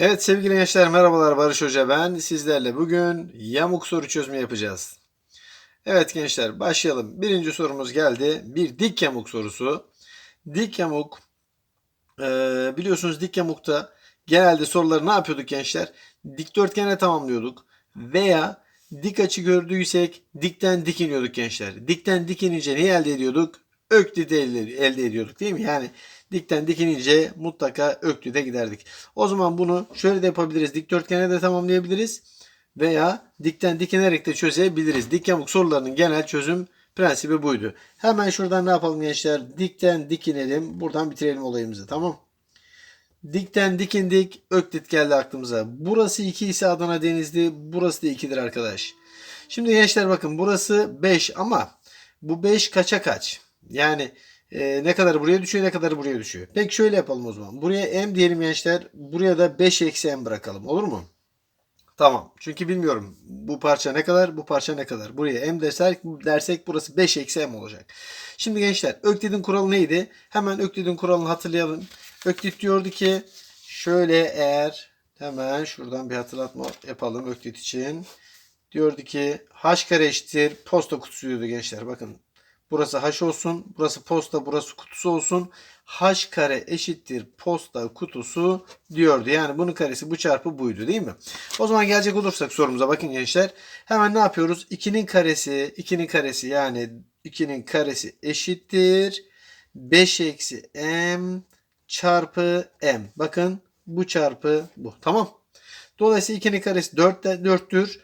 Evet sevgili gençler merhabalar Barış Hoca ben. Sizlerle bugün yamuk soru çözümü yapacağız. Evet gençler başlayalım. Birinci sorumuz geldi. Bir dik yamuk sorusu. Dik yamuk eee, biliyorsunuz dik yamukta genelde soruları ne yapıyorduk gençler? Dikdörtgene tamamlıyorduk. Veya dik açı gördüysek dikten dik iniyorduk gençler. Dikten dik inince neyi elde ediyorduk? Elde, elde ediyorduk değil mi? Yani dikten dik inince mutlaka öklide giderdik. O zaman bunu şöyle de yapabiliriz. Dikdörtgene de tamamlayabiliriz. Veya dikten dikinerek de çözebiliriz. Dik yamuk sorularının genel çözüm prensibi buydu. Hemen şuradan ne yapalım gençler? Dikten dikinelim. Buradan bitirelim olayımızı. Tamam. Dikten dikindik. Öklit geldi aklımıza. Burası 2 ise Adana Denizli. Burası da 2'dir arkadaş. Şimdi gençler bakın burası 5 ama bu 5 kaça kaç? Yani e, ne kadar buraya düşüyor ne kadar buraya düşüyor. Peki şöyle yapalım o zaman. Buraya m diyelim gençler. Buraya da 5 eksi m bırakalım. Olur mu? Tamam. Çünkü bilmiyorum bu parça ne kadar, bu parça ne kadar. Buraya m dersek, dersek burası 5 eksi m olacak. Şimdi gençler Öklid'in kuralı neydi? Hemen Öklid'in kuralını hatırlayalım. Öklid diyordu ki şöyle eğer hemen şuradan bir hatırlatma yapalım Öklid için. Diyordu ki h kare eşittir posta kutusu diyordu gençler. Bakın burası h olsun, burası posta, burası kutusu olsun. h kare eşittir posta kutusu diyordu. Yani bunun karesi bu çarpı buydu değil mi? O zaman gelecek olursak sorumuza bakın gençler. Hemen ne yapıyoruz? 2'nin karesi, 2'nin karesi yani 2'nin karesi eşittir. 5 eksi m çarpı m. Bakın bu çarpı bu. Tamam. Dolayısıyla 2'nin karesi 4, 4'tür.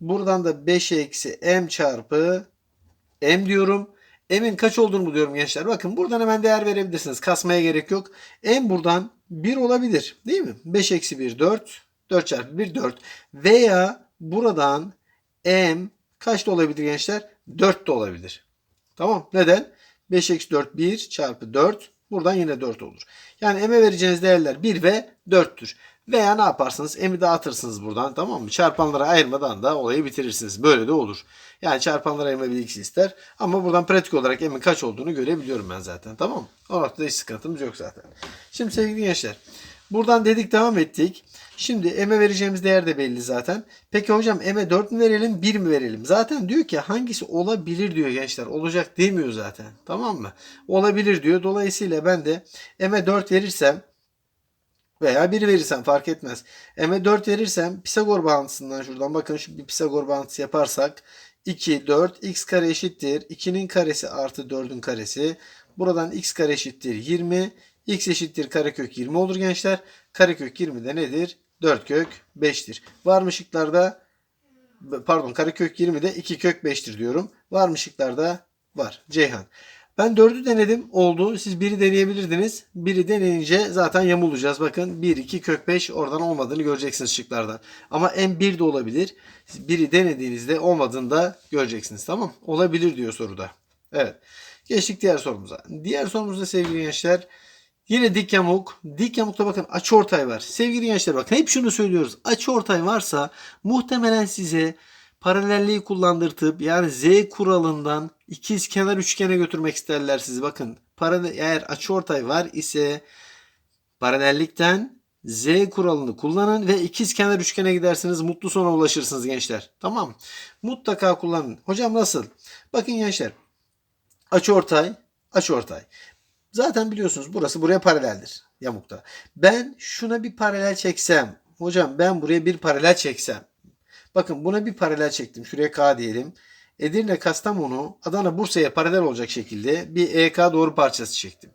Buradan da 5 eksi m çarpı m diyorum. M'in kaç olduğunu buluyorum gençler. Bakın buradan hemen değer verebilirsiniz. Kasmaya gerek yok. M buradan 1 olabilir. Değil mi? 5 eksi 1 4. 4 çarpı 1 4. Veya buradan M kaç da olabilir gençler? 4 de olabilir. Tamam. Neden? 5 eksi 4 1 çarpı 4. Buradan yine 4 olur. Yani m'e vereceğiniz değerler 1 ve 4'tür. Veya ne yaparsınız? M'i dağıtırsınız buradan tamam mı? Çarpanlara ayırmadan da olayı bitirirsiniz. Böyle de olur. Yani çarpanlara ayırma bilgisi ister. Ama buradan pratik olarak M'in kaç olduğunu görebiliyorum ben zaten. Tamam mı? O noktada hiç sıkıntımız yok zaten. Şimdi sevgili gençler. Buradan dedik devam ettik. Şimdi m'e vereceğimiz değer de belli zaten. Peki hocam m'e 4 mü verelim 1 mi verelim? Zaten diyor ki hangisi olabilir diyor gençler. Olacak demiyor zaten. Tamam mı? Olabilir diyor. Dolayısıyla ben de m'e 4 verirsem veya 1 verirsem fark etmez. M'e 4 verirsem Pisagor bağıntısından şuradan bakın şu bir Pisagor bağıntısı yaparsak 2, 4, x kare eşittir. 2'nin karesi artı 4'ün karesi. Buradan x kare eşittir 20. x eşittir karekök 20 olur gençler. Karekök 20 de nedir? 4 kök 5'tir. Var mı şıklarda? Pardon karekök 20 de 2 kök 5'tir diyorum. Var mı şıklarda? Var. Ceyhan. Ben 4'ü denedim. Oldu. Siz 1'i deneyebilirdiniz. 1'i deneyince zaten yamulacağız. Bakın 1, 2, kök 5 oradan olmadığını göreceksiniz şıklardan. Ama M1 de olabilir. 1'i denediğinizde olmadığını da göreceksiniz. Tamam. Olabilir diyor soruda. Evet. Geçtik diğer sorumuza. Diğer sorumuzda sevgili gençler Yine dik yamuk. Dik yamukta bakın açı ortay var. Sevgili gençler bakın hep şunu söylüyoruz. Açı ortay varsa muhtemelen size paralelliği kullandırtıp yani Z kuralından ikiz kenar üçgene götürmek isterler sizi. Bakın paralel, eğer açı ortay var ise paralellikten Z kuralını kullanın ve ikiz kenar üçgene gidersiniz. Mutlu sona ulaşırsınız gençler. Tamam. Mutlaka kullanın. Hocam nasıl? Bakın gençler. Açı ortay, açı ortay. Zaten biliyorsunuz burası buraya paraleldir yamukta. Ben şuna bir paralel çeksem. Hocam ben buraya bir paralel çeksem. Bakın buna bir paralel çektim. Şuraya K diyelim. Edirne, Kastamonu, Adana, Bursa'ya paralel olacak şekilde bir EK doğru parçası çektim.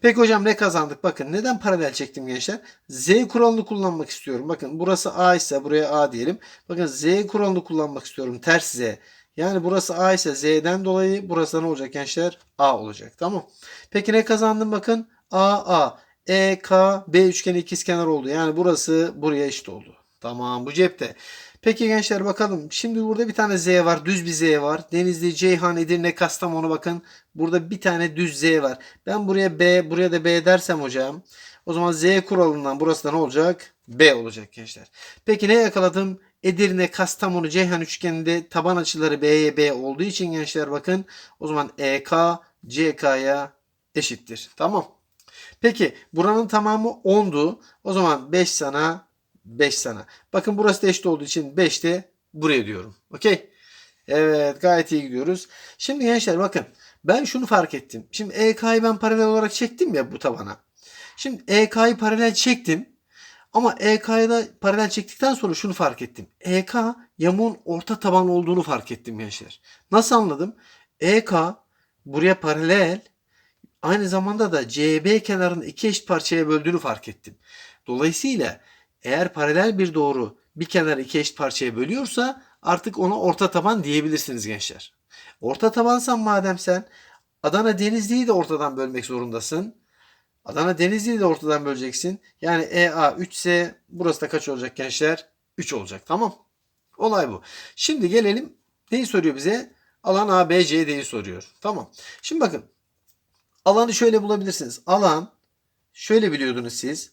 Peki hocam ne kazandık? Bakın neden paralel çektim gençler? Z kuralını kullanmak istiyorum. Bakın burası A ise buraya A diyelim. Bakın Z kuralını kullanmak istiyorum. Ters Z. Yani burası A ise Z'den dolayı burası ne olacak gençler? A olacak. Tamam. Peki ne kazandım? Bakın A, A. E, K, B üçgeni ikizkenar oldu. Yani burası buraya eşit oldu. Tamam bu cepte. Peki gençler bakalım. Şimdi burada bir tane Z var. Düz bir Z var. Denizli, Ceyhan, Edirne, Kastamonu bakın. Burada bir tane düz Z var. Ben buraya B, buraya da B dersem hocam. O zaman Z kuralından burası da ne olacak? B olacak gençler. Peki ne yakaladım? Edirne, Kastamonu, Ceyhan üçgeninde taban açıları B'ye B olduğu için gençler bakın. O zaman EK, CK'ya eşittir. Tamam. Peki buranın tamamı 10'du. O zaman 5 sana 5 sana. Bakın burası da eşit olduğu için 5 de buraya diyorum. Okey. Evet gayet iyi gidiyoruz. Şimdi gençler bakın ben şunu fark ettim. Şimdi EK'yı ben paralel olarak çektim ya bu tabana. Şimdi EK'yı paralel çektim. Ama EK'yı da paralel çektikten sonra şunu fark ettim. EK yamuğun orta taban olduğunu fark ettim gençler. Nasıl anladım? EK buraya paralel aynı zamanda da CB kenarını iki eşit parçaya böldüğünü fark ettim. Dolayısıyla eğer paralel bir doğru bir kenarı iki eşit parçaya bölüyorsa artık ona orta taban diyebilirsiniz gençler. Orta tabansan madem sen Adana Denizli'yi de ortadan bölmek zorundasın. Adana Denizli'yi de ortadan böleceksin. Yani EA 3 ise burası da kaç olacak gençler? 3 olacak. Tamam. Olay bu. Şimdi gelelim neyi soruyor bize? Alan ABCD'yi soruyor. Tamam. Şimdi bakın. Alanı şöyle bulabilirsiniz. Alan şöyle biliyordunuz siz.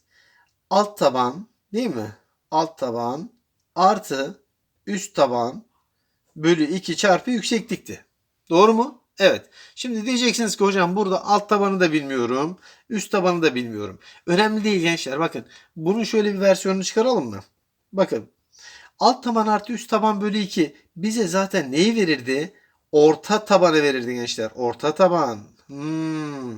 Alt taban değil mi? Alt taban artı üst taban bölü 2 çarpı yükseklikti. Doğru mu? Evet. Şimdi diyeceksiniz ki hocam burada alt tabanı da bilmiyorum. Üst tabanı da bilmiyorum. Önemli değil gençler. Bakın. Bunun şöyle bir versiyonunu çıkaralım mı? Bakın. Alt taban artı üst taban bölü 2 bize zaten neyi verirdi? Orta tabanı verirdi gençler. Orta taban. Hmm.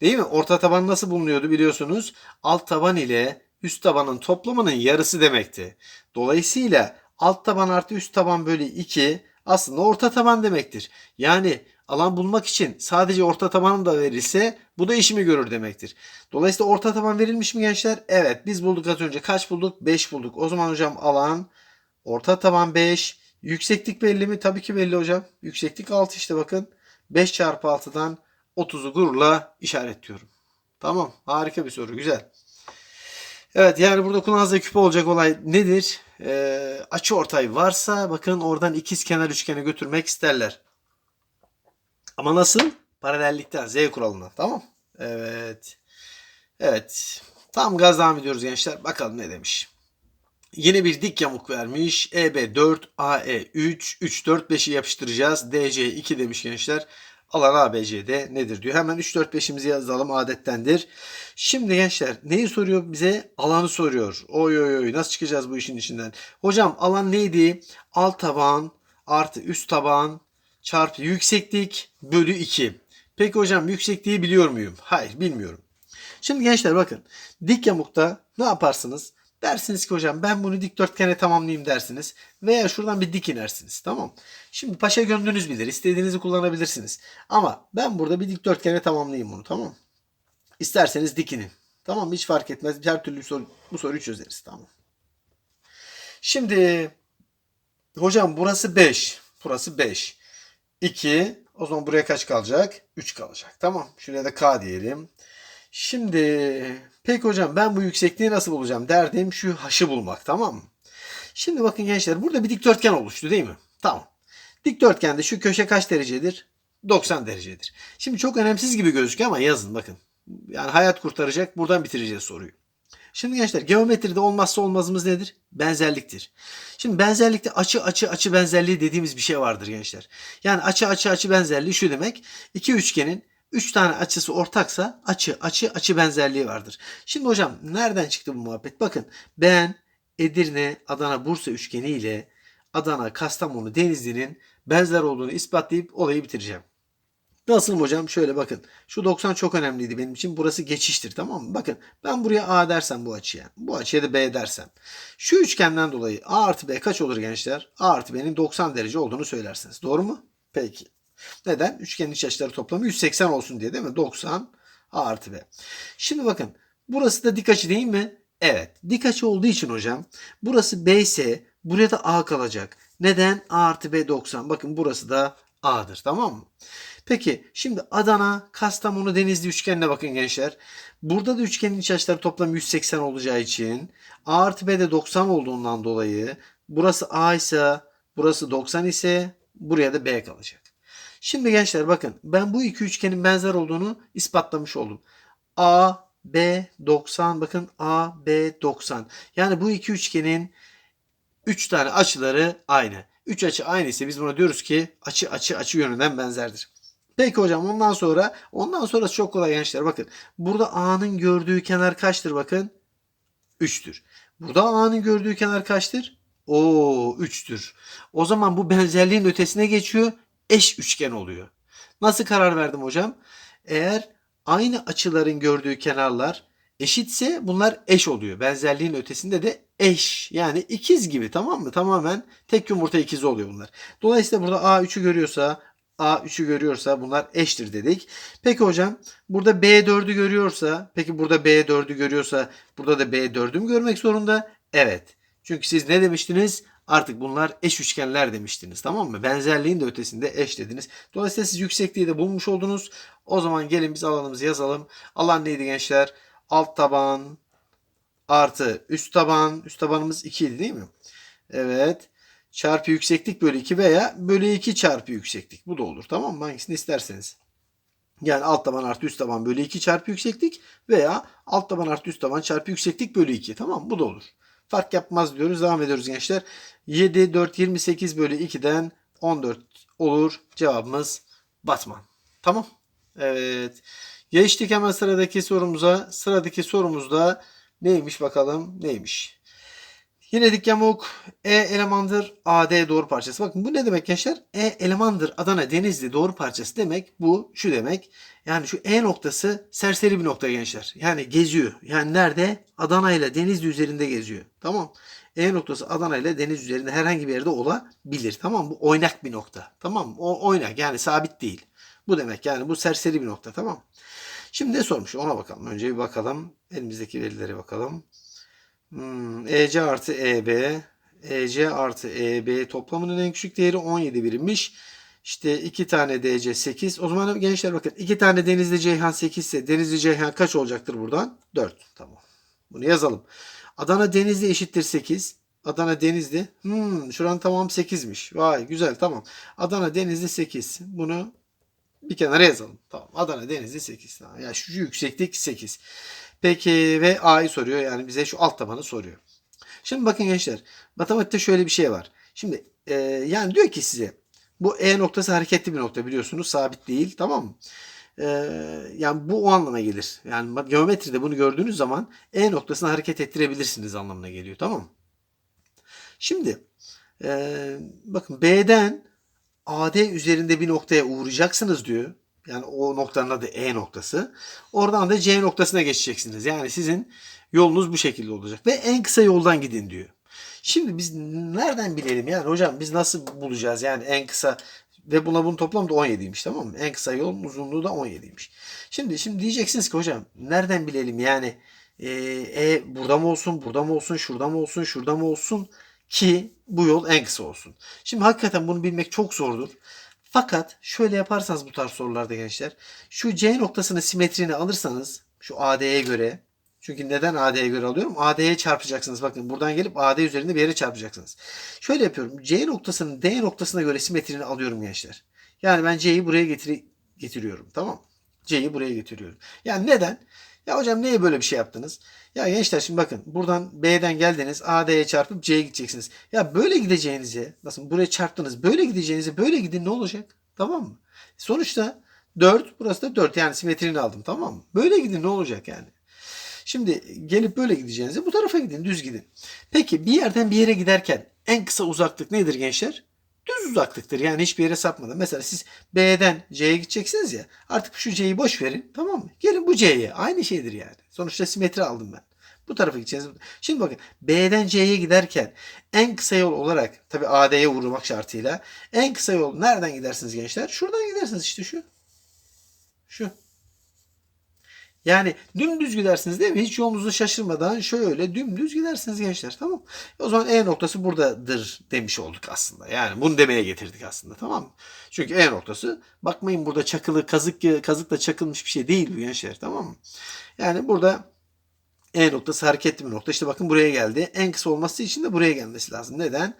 Değil mi? Orta taban nasıl bulunuyordu biliyorsunuz? Alt taban ile üst tabanın toplamının yarısı demekti. Dolayısıyla alt taban artı üst taban bölü 2 aslında orta taban demektir. Yani alan bulmak için sadece orta tabanım da verilse bu da işimi görür demektir. Dolayısıyla orta taban verilmiş mi gençler? Evet biz bulduk az önce. Kaç bulduk? 5 bulduk. O zaman hocam alan orta taban 5. Yükseklik belli mi? Tabii ki belli hocam. Yükseklik 6 işte bakın. 5 çarpı 6'dan 30'u gururla işaretliyorum. Tamam harika bir soru güzel. Evet yani burada kulağınızda küpe olacak olay nedir? Ee, açı ortay varsa bakın oradan ikiz kenar üçgeni götürmek isterler. Ama nasıl? Paralellikten Z kuralına. Tamam. Evet. Evet. Tam gaz devam ediyoruz gençler. Bakalım ne demiş. Yine bir dik yamuk vermiş. EB 4, AE 3, 3, 4, 5'i yapıştıracağız. DC 2 demiş gençler. Alan ABC'de nedir diyor. Hemen 3, 4, 5'imizi yazalım adettendir. Şimdi gençler neyi soruyor bize? Alanı soruyor. Oy oy oy nasıl çıkacağız bu işin içinden? Hocam alan neydi? Alt taban artı üst taban çarpı yükseklik bölü 2. Peki hocam yüksekliği biliyor muyum? Hayır bilmiyorum. Şimdi gençler bakın dik yamukta ne yaparsınız? Dersiniz ki hocam ben bunu dikdörtgene tamamlayayım dersiniz. Veya şuradan bir dik inersiniz. Tamam. Şimdi paşa gönlünüz bilir. İstediğinizi kullanabilirsiniz. Ama ben burada bir dikdörtgene tamamlayayım bunu. Tamam. İsterseniz dik inin. Tamam hiç fark etmez. Her türlü soru, bu soruyu çözeriz. Tamam. Şimdi hocam burası 5. Burası 5. 2. O zaman buraya kaç kalacak? 3 kalacak. Tamam. Şuraya da K diyelim. Şimdi peki hocam ben bu yüksekliği nasıl bulacağım? Derdim şu haşı bulmak tamam mı? Şimdi bakın gençler burada bir dikdörtgen oluştu değil mi? Tamam. Dikdörtgende şu köşe kaç derecedir? 90 derecedir. Şimdi çok önemsiz gibi gözüküyor ama yazın bakın. Yani hayat kurtaracak. Buradan bitireceğiz soruyu. Şimdi gençler geometride olmazsa olmazımız nedir? Benzerliktir. Şimdi benzerlikte açı açı açı benzerliği dediğimiz bir şey vardır gençler. Yani açı açı açı benzerliği şu demek. İki üçgenin 3 tane açısı ortaksa açı açı açı benzerliği vardır. Şimdi hocam nereden çıktı bu muhabbet? Bakın ben Edirne Adana Bursa üçgeni ile Adana Kastamonu Denizli'nin benzer olduğunu ispatlayıp olayı bitireceğim. Nasıl hocam? Şöyle bakın. Şu 90 çok önemliydi benim için. Burası geçiştir tamam mı? Bakın ben buraya A dersem bu açıya. Bu açıya da B dersem. Şu üçgenden dolayı A artı B kaç olur gençler? A artı B'nin 90 derece olduğunu söylersiniz. Doğru mu? Peki. Neden? Üçgenin iç açıları toplamı 180 olsun diye değil mi? 90 A artı B. Şimdi bakın. Burası da dik açı değil mi? Evet. Dik açı olduğu için hocam. Burası B ise buraya da A kalacak. Neden? A artı B 90. Bakın burası da A'dır. Tamam mı? Peki şimdi Adana, Kastamonu, Denizli üçgenine bakın gençler. Burada da üçgenin iç açıları toplam 180 olacağı için A artı B de 90 olduğundan dolayı burası A ise burası 90 ise buraya da B kalacak. Şimdi gençler bakın ben bu iki üçgenin benzer olduğunu ispatlamış oldum. A, B 90 bakın A, B 90. Yani bu iki üçgenin 3 tane açıları aynı. 3 açı aynı ise biz buna diyoruz ki açı açı açı yönünden benzerdir. Peki hocam ondan sonra ondan sonra çok kolay gençler bakın. Burada A'nın gördüğü kenar kaçtır bakın? 3'tür. Burada A'nın gördüğü kenar kaçtır? Oo 3'tür. O zaman bu benzerliğin ötesine geçiyor. Eş üçgen oluyor. Nasıl karar verdim hocam? Eğer aynı açıların gördüğü kenarlar eşitse bunlar eş oluyor. Benzerliğin ötesinde de eş. Yani ikiz gibi tamam mı? Tamamen tek yumurta ikizi oluyor bunlar. Dolayısıyla burada A3'ü görüyorsa A3'ü görüyorsa bunlar eştir dedik. Peki hocam burada B4'ü görüyorsa peki burada B4'ü görüyorsa burada da B4'ü mü görmek zorunda? Evet. Çünkü siz ne demiştiniz? Artık bunlar eş üçgenler demiştiniz. Tamam mı? Benzerliğin de ötesinde eş dediniz. Dolayısıyla siz yüksekliği de bulmuş oldunuz. O zaman gelin biz alanımızı yazalım. Alan neydi gençler? Alt taban artı üst taban. Üst tabanımız 2 idi değil mi? Evet. Çarpı yükseklik bölü 2 veya bölü 2 çarpı yükseklik. Bu da olur. Tamam mı? Hangisini isterseniz. Yani alt taban artı üst taban bölü 2 çarpı yükseklik veya alt taban artı üst taban çarpı yükseklik bölü 2. Tamam mı? Bu da olur. Fark yapmaz diyoruz. Devam ediyoruz gençler. 7, 4, 28 bölü 2'den 14 olur. Cevabımız Batman. Tamam. Evet. Geçtik hemen sıradaki sorumuza. Sıradaki sorumuzda neymiş bakalım? Neymiş? Yine dik yamuk E elemandır AD doğru parçası. Bakın bu ne demek gençler? E elemandır Adana Denizli doğru parçası demek. Bu şu demek. Yani şu E noktası serseri bir nokta gençler. Yani geziyor. Yani nerede? Adana ile Denizli üzerinde geziyor. Tamam. E noktası Adana ile deniz üzerinde herhangi bir yerde olabilir. Tamam Bu oynak bir nokta. Tamam O oynak yani sabit değil. Bu demek yani bu serseri bir nokta. Tamam Şimdi ne sormuş ona bakalım. Önce bir bakalım. Elimizdeki verilere bakalım. Hmm, EC artı EB EC artı EB toplamının en küçük değeri 17 birimmiş. İşte iki tane DC 8. O zaman gençler bakın iki tane Denizli Ceyhan 8 ise Denizli Ceyhan kaç olacaktır buradan? 4. Tamam. Bunu yazalım. Adana Denizli eşittir 8. Adana Denizli. Hmm, şuranın tamam 8'miş. Vay güzel tamam. Adana Denizli 8. Bunu bir kenara yazalım. Tamam. Adana Denizli 8. Tamam. Ya şu yükseklik 8. Peki ve A'yı soruyor. Yani bize şu alt tabanı soruyor. Şimdi bakın gençler. Matematikte şöyle bir şey var. Şimdi e, yani diyor ki size bu E noktası hareketli bir nokta biliyorsunuz. Sabit değil. Tamam mı? E, yani bu o anlama gelir. Yani geometride bunu gördüğünüz zaman E noktasını hareket ettirebilirsiniz anlamına geliyor. Tamam mı? Şimdi e, bakın B'den AD üzerinde bir noktaya uğrayacaksınız diyor. Yani o noktanın adı E noktası. Oradan da C noktasına geçeceksiniz. Yani sizin yolunuz bu şekilde olacak. Ve en kısa yoldan gidin diyor. Şimdi biz nereden bilelim yani hocam biz nasıl bulacağız yani en kısa ve buna bunun toplamı da 17'ymiş tamam mı? En kısa yolun uzunluğu da 17'ymiş. Şimdi şimdi diyeceksiniz ki hocam nereden bilelim yani e, e burada mı olsun, burada mı olsun, şurada mı olsun, şurada mı olsun ki bu yol en kısa olsun. Şimdi hakikaten bunu bilmek çok zordur. Fakat şöyle yaparsanız bu tarz sorularda gençler şu C noktasının simetrini alırsanız şu AD'ye göre çünkü neden AD'ye göre alıyorum? AD'ye çarpacaksınız. Bakın buradan gelip AD üzerinde bir yere çarpacaksınız. Şöyle yapıyorum. C noktasının D noktasına göre simetrini alıyorum gençler. Yani ben C'yi buraya getiri getiriyorum. Tamam C'yi buraya getiriyorum. Yani neden? Ya hocam niye böyle bir şey yaptınız? Ya gençler şimdi bakın buradan B'den geldiniz AD'ye çarpıp C'ye gideceksiniz. Ya böyle gideceğinizi nasıl buraya çarptınız böyle gideceğinizi böyle gidin ne olacak? Tamam mı? Sonuçta 4 burası da 4 yani simetrini aldım tamam mı? Böyle gidin ne olacak yani? Şimdi gelip böyle gideceğinize bu tarafa gidin düz gidin. Peki bir yerden bir yere giderken en kısa uzaklık nedir gençler? Düz uzaklıktır. Yani hiçbir yere sapmadan. Mesela siz B'den C'ye gideceksiniz ya. Artık şu C'yi boş verin. Tamam mı? Gelin bu C'ye. Aynı şeydir yani. Sonuçta simetri aldım ben. Bu tarafa gideceğiz. Şimdi bakın B'den C'ye giderken en kısa yol olarak tabi AD'ye vurmak şartıyla en kısa yol nereden gidersiniz gençler? Şuradan gidersiniz işte şu. Şu. Yani dümdüz gidersiniz değil mi? Hiç yolunuzu şaşırmadan şöyle dümdüz gidersiniz gençler. Tamam O zaman E noktası buradadır demiş olduk aslında. Yani bunu demeye getirdik aslında. Tamam mı? Çünkü E noktası bakmayın burada çakılı kazık kazıkla çakılmış bir şey değil bu gençler. Tamam mı? Yani burada E noktası hareketli bir nokta. İşte bakın buraya geldi. En kısa olması için de buraya gelmesi lazım. Neden?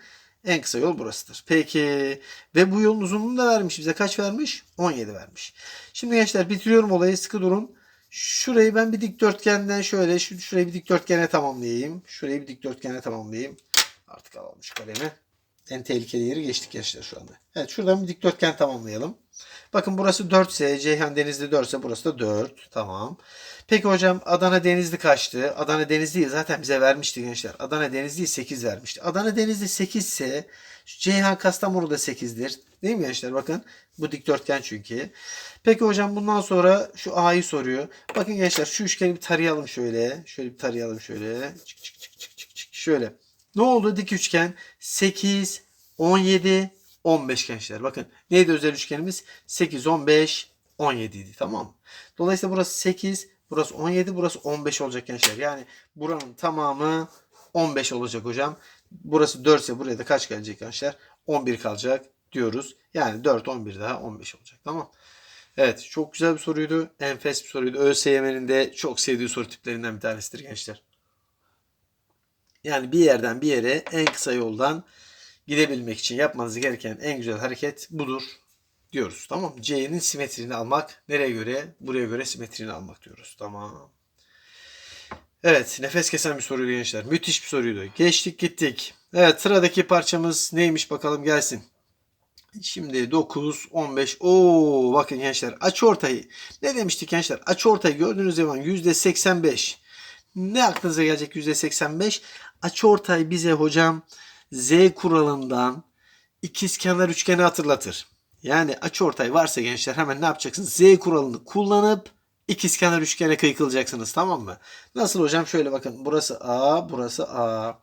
En kısa yol burasıdır. Peki ve bu yolun uzunluğunu da vermiş bize. Kaç vermiş? 17 vermiş. Şimdi gençler bitiriyorum olayı. Sıkı durun. Şurayı ben bir dikdörtgenden şöyle şu şurayı bir dikdörtgene tamamlayayım. Şurayı bir dikdörtgene tamamlayayım. Artık alalım şu kalemi. En tehlikeli yeri geçtik gençler şu anda. Evet şuradan bir dikdörtgen tamamlayalım. Bakın burası 4 ise Ceyhan Denizli 4 ise burası da 4. Tamam. Peki hocam Adana Denizli kaçtı? Adana Denizli'yi zaten bize vermişti gençler. Adana Denizli'yi 8 vermişti. Adana Denizli 8 ise Ceyhan Kastamonu da 8'dir. Değil mi gençler? Bakın bu dikdörtgen çünkü. Peki hocam bundan sonra şu A'yı soruyor. Bakın gençler şu üçgeni bir tarayalım şöyle. Şöyle bir tarayalım şöyle. Çık çık çık çık çık çık. Şöyle. Ne oldu dik üçgen? 8, 17, 15 gençler. Bakın neydi özel üçgenimiz? 8, 15, 17 idi. Tamam mı? Dolayısıyla burası 8, burası 17, burası 15 olacak gençler. Yani buranın tamamı 15 olacak hocam. Burası 4 ise buraya da kaç gelecek gençler? 11 kalacak diyoruz. Yani 4, 11 daha 15 olacak. Tamam. Evet çok güzel bir soruydu. Enfes bir soruydu. ÖSYM'nin de çok sevdiği soru tiplerinden bir tanesidir gençler. Yani bir yerden bir yere en kısa yoldan gidebilmek için yapmanız gereken en güzel hareket budur diyoruz. Tamam C'nin simetrini almak. Nereye göre? Buraya göre simetrini almak diyoruz. Tamam. Evet nefes kesen bir soruydu gençler. Müthiş bir soruydu. Geçtik gittik. Evet sıradaki parçamız neymiş bakalım gelsin. Şimdi 9, 15. Oo bakın gençler açı ortayı. Ne demiştik gençler? Açı ortayı gördüğünüz zaman %85. Ne aklınıza gelecek %85? Açı ortay bize hocam Z kuralından ikizkenar üçgeni hatırlatır. Yani açı ortay varsa gençler hemen ne yapacaksınız? Z kuralını kullanıp ikizkenar üçgene kıykılacaksınız tamam mı? Nasıl hocam? Şöyle bakın burası A, burası A.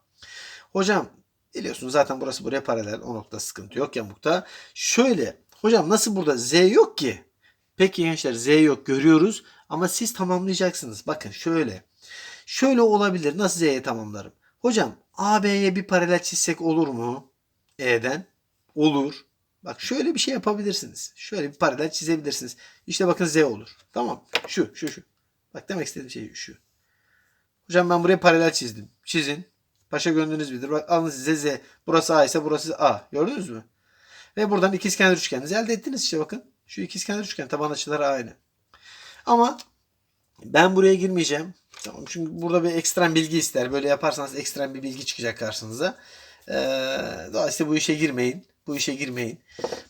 Hocam biliyorsunuz zaten burası buraya paralel. O nokta sıkıntı yok yamukta. Şöyle hocam nasıl burada Z yok ki? Peki gençler Z yok görüyoruz ama siz tamamlayacaksınız. Bakın şöyle. Şöyle olabilir. Nasıl Z'ye tamamlarım? Hocam AB'ye bir paralel çizsek olur mu? E'den. Olur. Bak şöyle bir şey yapabilirsiniz. Şöyle bir paralel çizebilirsiniz. İşte bakın Z olur. Tamam. Şu, şu, şu. Bak demek istediğim şey şu. Hocam ben buraya paralel çizdim. Çizin. Paşa gönlünüz bilir. Bak alın size Z. Burası A ise burası A. Gördünüz mü? Ve buradan ikizkenar üçgeninizi elde ettiniz işte bakın. Şu ikizkenar üçgen taban açıları aynı. Ama ben buraya girmeyeceğim. Tamam çünkü burada bir ekstrem bilgi ister. Böyle yaparsanız ekstrem bir bilgi çıkacak karşınıza. Ee, dolayısıyla bu işe girmeyin. Bu işe girmeyin.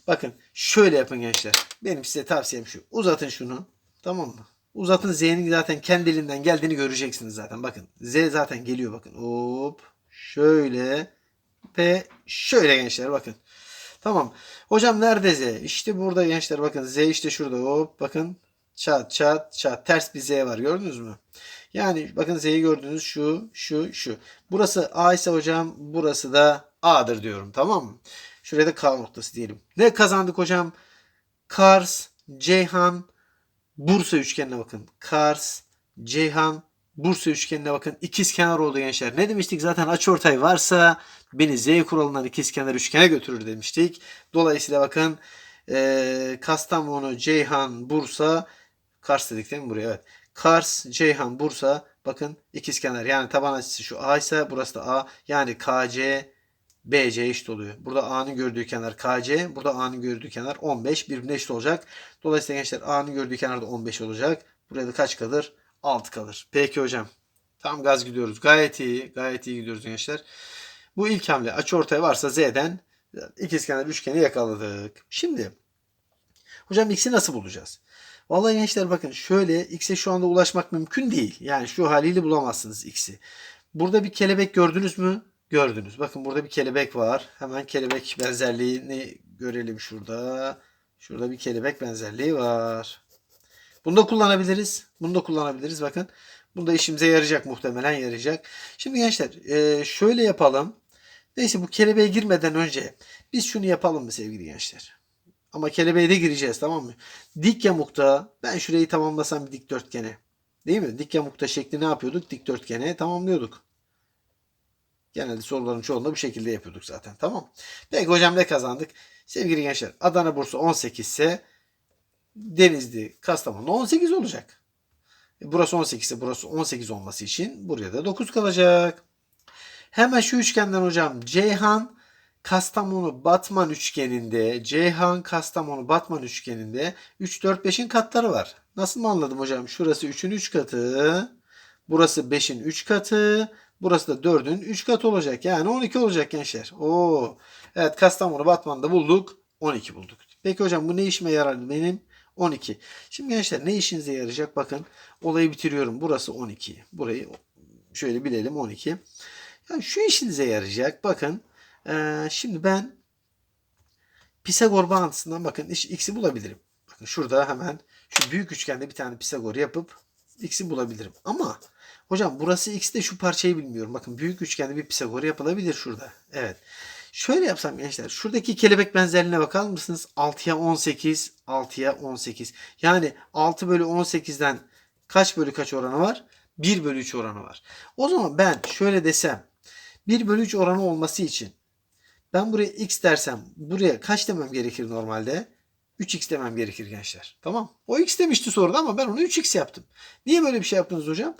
Bakın şöyle yapın gençler. Benim size tavsiyem şu. Uzatın şunu. Tamam mı? Uzatın Z'nin zaten kendiliğinden geldiğini göreceksiniz zaten. Bakın Z zaten geliyor bakın. Hop. Şöyle ve şöyle gençler bakın. Tamam. Hocam nerede Z? İşte burada gençler bakın. Z işte şurada. Hop bakın. Çat çat çat. Ters bir Z var. Gördünüz mü? Yani bakın Z'yi gördünüz. Şu, şu, şu. Burası A ise hocam burası da A'dır diyorum. Tamam mı? Şuraya da K noktası diyelim. Ne kazandık hocam? Kars, Ceyhan, Bursa üçgenine bakın. Kars, Ceyhan, Bursa üçgenine bakın. İkiz kenar oldu gençler. Ne demiştik? Zaten açıortay varsa beni Z kuralından ikiz kenar üçgene götürür demiştik. Dolayısıyla bakın e, Kastamonu, Ceyhan, Bursa, Kars dedik değil mi buraya? Evet. Kars, Ceyhan, Bursa bakın ikiz kenar. Yani taban açısı şu A ise burası da A. Yani KC, BC eşit oluyor. Burada A'nın gördüğü kenar KC. Burada A'nın gördüğü kenar 15. Birbirine eşit olacak. Dolayısıyla gençler A'nın gördüğü kenar da 15 olacak. Buraya da kaç kalır? 6 kalır. Peki hocam. Tam gaz gidiyoruz. Gayet iyi. Gayet iyi gidiyoruz gençler. Bu ilk hamle açı ortaya varsa Z'den ikizkenar üçgeni yakaladık. Şimdi hocam x'i nasıl bulacağız? Vallahi gençler bakın şöyle x'e şu anda ulaşmak mümkün değil. Yani şu haliyle bulamazsınız x'i. Burada bir kelebek gördünüz mü? Gördünüz. Bakın burada bir kelebek var. Hemen kelebek benzerliğini görelim şurada. Şurada bir kelebek benzerliği var. Bunu da kullanabiliriz. Bunu da kullanabiliriz. Bakın. Bunda işimize yarayacak muhtemelen yarayacak. Şimdi gençler e, şöyle yapalım. Neyse bu kelebeğe girmeden önce biz şunu yapalım mı sevgili gençler? Ama kelebeğe de gireceğiz tamam mı? Dik yamukta ben şurayı tamamlasam bir dikdörtgene. Değil mi? Dik yamukta şekli ne yapıyorduk? Dikdörtgene tamamlıyorduk. Genelde soruların çoğunda bu şekilde yapıyorduk zaten. Tamam. Peki hocam ne kazandık? Sevgili gençler Adana Bursa 18 ise Denizli Kastamonu 18 olacak. E, Burası 18 ise burası 18 olması için buraya da 9 kalacak. Hemen şu üçgenden hocam Ceyhan Kastamonu Batman üçgeninde Ceyhan Kastamonu Batman üçgeninde 3 4 5'in katları var. Nasıl mı anladım hocam? Şurası 3'ün 3 katı. Burası 5'in 3 katı. Burası da 4'ün 3 katı olacak. Yani 12 olacak gençler. Oo. Evet Kastamonu Batman'da bulduk. 12 bulduk. Peki hocam bu ne işime yarar benim? 12. Şimdi gençler ne işinize yarayacak? Bakın olayı bitiriyorum. Burası 12. Burayı şöyle bilelim 12. Yani şu işinize yarayacak. Bakın ee, şimdi ben Pisagor bağıntısından bakın x'i bulabilirim. Bakın şurada hemen şu büyük üçgende bir tane Pisagor yapıp x'i bulabilirim. Ama hocam burası x de şu parçayı bilmiyorum. Bakın büyük üçgende bir Pisagor yapılabilir şurada. Evet. Şöyle yapsam gençler. Şuradaki kelebek benzerliğine bakar mısınız? 6'ya 18, 6'ya 18. Yani 6 bölü 18'den kaç bölü kaç oranı var? 1 bölü 3 oranı var. O zaman ben şöyle desem 1 bölü 3 oranı olması için ben buraya x dersem buraya kaç demem gerekir normalde? 3x demem gerekir gençler. Tamam. O x demişti soruda ama ben onu 3x yaptım. Niye böyle bir şey yaptınız hocam?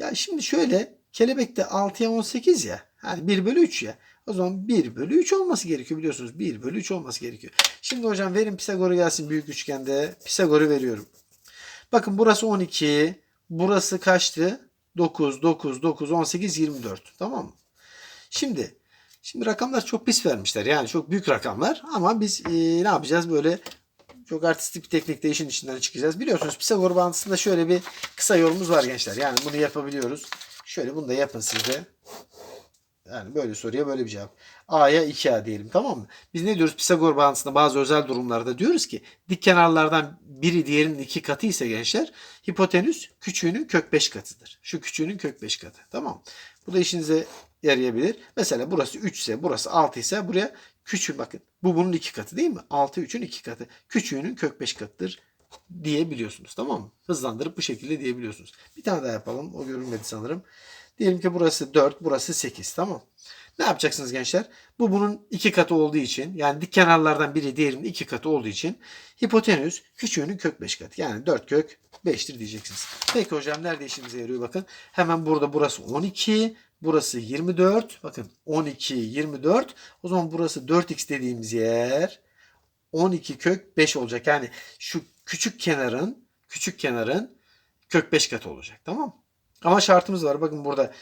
Ya şimdi şöyle kelebekte 6'ya 18 ya. Yani 1 bölü 3 ya. O zaman 1 bölü 3 olması gerekiyor biliyorsunuz. 1 bölü 3 olması gerekiyor. Şimdi hocam verin Pisagor'u gelsin büyük üçgende. Pisagor'u veriyorum. Bakın burası 12. Burası kaçtı? 9, 9, 9, 18, 24. Tamam mı? Şimdi Şimdi rakamlar çok pis vermişler. Yani çok büyük rakamlar ama biz e, ne yapacağız böyle çok artistik bir teknikle işin içinden çıkacağız. Biliyorsunuz Pisagor bağıntısında şöyle bir kısa yolumuz var gençler. Yani bunu yapabiliyoruz. Şöyle bunu da yapın siz de. Yani böyle soruya böyle bir cevap. A'ya 2A diyelim tamam mı? Biz ne diyoruz Pisagor bağıntısında bazı özel durumlarda diyoruz ki dik kenarlardan biri diğerinin iki katı ise gençler hipotenüs küçüğünün kök 5 katıdır. Şu küçüğünün kök 5 katı. Tamam? Bu da işinize yarayabilir. Mesela burası 3 ise burası 6 ise buraya küçük bakın. Bu bunun iki katı değil mi? 6 3'ün iki katı. Küçüğünün kök 5 katıdır diyebiliyorsunuz. Tamam mı? Hızlandırıp bu şekilde diyebiliyorsunuz. Bir tane daha yapalım. O görünmedi sanırım. Diyelim ki burası 4, burası 8. Tamam. Ne yapacaksınız gençler? Bu bunun iki katı olduğu için yani dik kenarlardan biri diğerinin iki katı olduğu için hipotenüs küçüğünün kök 5 katı. Yani 4 kök 5'tir diyeceksiniz. Peki hocam nerede işimize yarıyor bakın. Hemen burada burası 12, burası 24. Bakın 12, 24. O zaman burası 4x dediğimiz yer 12 kök 5 olacak. Yani şu küçük kenarın küçük kenarın kök 5 katı olacak. Tamam mı? Ama şartımız var. Bakın burada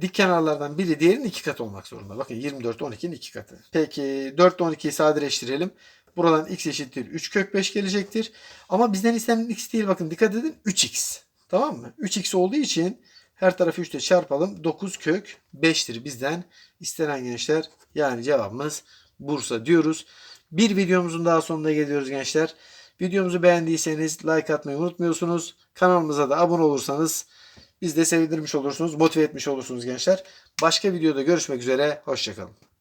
dik kenarlardan biri diğerinin iki katı olmak zorunda. Bakın 24 12'nin iki katı. Peki 4 ile 12'yi sadeleştirelim. Buradan x eşittir 3 kök 5 gelecektir. Ama bizden istenen x değil bakın dikkat edin 3x. Tamam mı? 3x olduğu için her tarafı 3 ile çarpalım. 9 kök 5'tir bizden istenen gençler. Yani cevabımız Bursa diyoruz. Bir videomuzun daha sonuna geliyoruz gençler. Videomuzu beğendiyseniz like atmayı unutmuyorsunuz. Kanalımıza da abone olursanız biz de sevindirmiş olursunuz, motive etmiş olursunuz gençler. Başka videoda görüşmek üzere. Hoşçakalın.